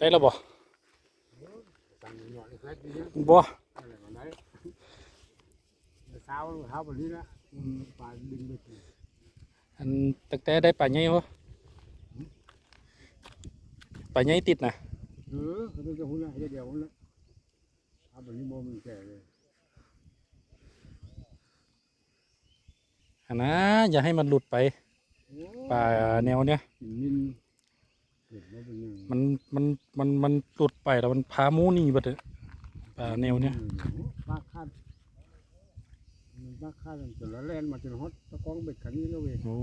ได้แล้วบ่สั่งหน่อยแค่นี้เนี่ยบ่อะไรมาได้เช้าเช้าแบบนี้นะปลาดึงไปกินอันตั้งแต่ได้ปลาใหญ่บ่ปลาใหญ่ติดนะเออเขาต้องจะหุ่นละเดียวหุ่นละเอาแบบนี้โมมันแก่เลยอันนะอย่าให้มันหลุดไปปลาแนวเนี้ยกิน มินเห็นว่าเป็นยังมันมันมันมันหลุดไปแล้วมันพาหมูหนี่บัดเด้อปลาแนวเนี้ยปลาคาดมันปลาคาดจนละแล่นมาจนฮอตตะกองเบ็ดขันนี้แล้วเว้ยโอ้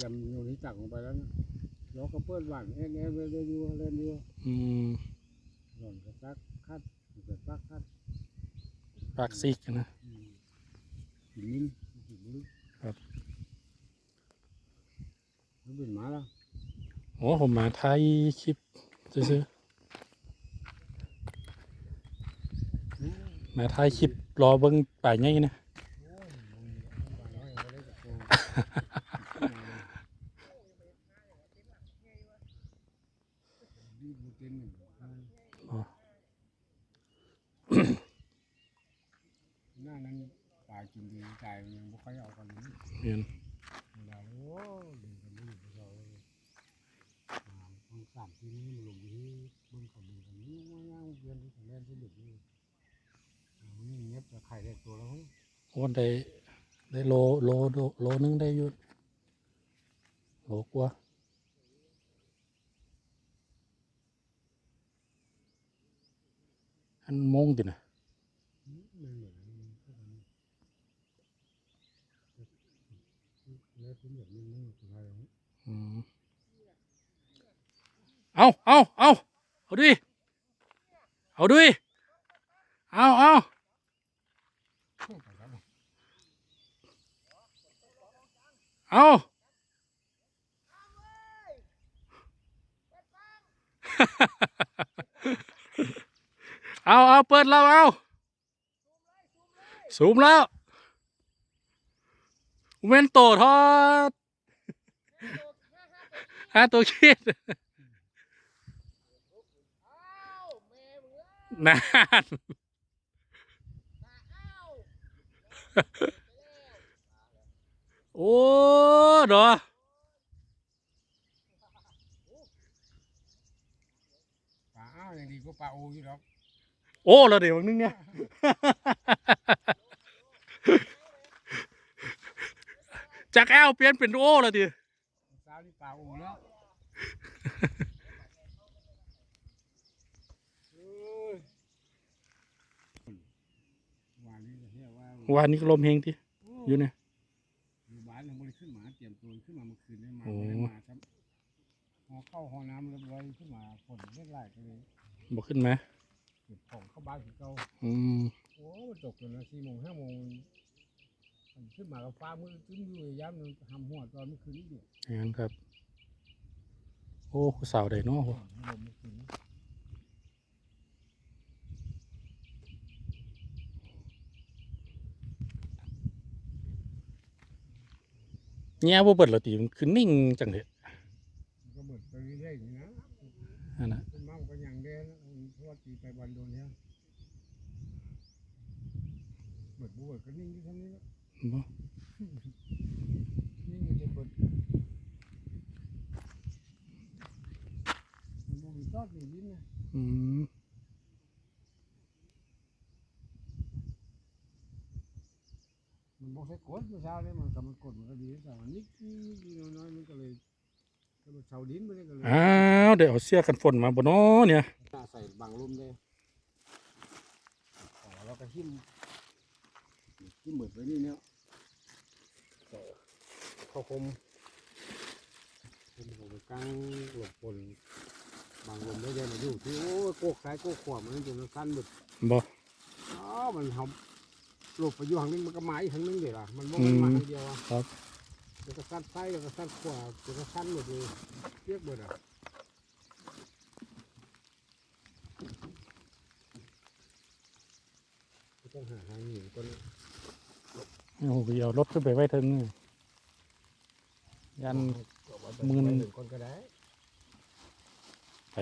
ยำโยนี้ตักลงไปแล้วนะล้อกระเปิ้ลหวานเอ็นเอ็นเล่นอยู่เล่นอยู่อืมหล่อนกระซักคัดกระซักคัดปากซีกนะกินมินกินมินครับมันเป็นหมาแล้ว โอ้ผมมาถ่ายคลิปซื้อๆมาถ่ายคลิปรอเบิ่งปลาใหญ่นะหน้านั้นตายกินดีตายยังไม่ค่อยเอากันนี้เห็นเวลาโอ้ดีกันไม่อยู่เราเลยต้องสามทีนี้มันลงที่เบื้องเขาดีกันนี้ว่าย่างเพียนที่ของเล่ที่เด็กนี่นี่เงียบจะไข่ได้ตัวแล้วโอ้ได้ได้โลโลโลนึงได้อยู่โลกว่าอันมงตินะไม่ เอนเอะไรอืมเอาเอาเอาเอาดิเอาดิเอาเอาเอาเอาเอาเปิดแล้วเอาสูมแล้วเว้นโตทอดห้ตัวคิด นานโอ้ดอปลาอ้าวยังดีก็ปลาโออยู่หรอกโอ้เราเดี๋ยวนึงเนี่ยจากแอลเปลี่ยนเป็นโอ้แล้วดิสาวนี่ปลาโอแล้ววันนี้จะเรียก ว่าวันนี้ก็ลมเฮงที่อยู่เนี่ยอยู่บ้านยังบริขึ้นมาเตรียมตัวขึ้นมาเมื่อคืนได้มาโอ้ไม่ได้มาครับพอเข้าห้องน้ำเรียบร้อยขึ้นมาฝนเล็กไล่ก็เลยบอกขึ้นไหมเก็บของเข้าบ้านคือเก่าอืมโอ้มันตกจนนาสี่โมงห้าโมงมันขึ้นมากับฟ้ามืดตึ้งอยู่ย้ำมันทำหัวตอนเมื่อคืนนี้อยู่อย่างนั้นครับ โอ้ผู้สาวใดเนาะ ลมเมื่อคืนนี้ แง่บ่เบิดและตีมันคือนิ่งจังเลยมันก็เบิดไปเรื่อยๆอย่างนี้นะอันนะเป็นมั่งเป็นอย่างเด่นเพราะว่าตีไปวันโดนเนี่ยเบิดบุเบิดก็นิ่งที่ทำนี้แล้วบ่นิ่งอยู่จะเบิดมันบ่มีทอดมีลิ้นนะอืม มัน บอกใช้กดเมื่อเช้าเนี่ยมันกำมันกดมันก็ดีแต่วันนี้นิดๆน้อยๆมันก็เลยก็มันเชาดินไปเลยก็เลยอ้าวเดี๋ยวเอาเสื้อกันฝนมาบ่เนาะเนี่ยหน้าใส่บังลมได้อ๋อแล้วก็หิ้มหิ้มเหมือนไว้นี่เนี่ยต่อเข้าคมคมของกลางหลบฝนบังลมได้เลยมาอยู่ที่โอ้ยโกกซ้ายโกกขวามันจนมันสั้นหมดบ่อ๋อมันทำห ลบไปอยู่ทางนึงมันก็หมายอีกทางนึงเดี๋ยวล่ะมันบ่มันมาทางเดียวอะครับ เดี๋ยวก็สั้นซ้ายเดี๋ยวก็สั้นขวาเดี๋ยวก็สั้นหมดเลยเรียกหมดอะก็ต้องหาทางหนีก่อนโอ้โหเอารถขึ้นไปไว้เทิงนี่ยันมืมืออหนึ่งคนก็ได้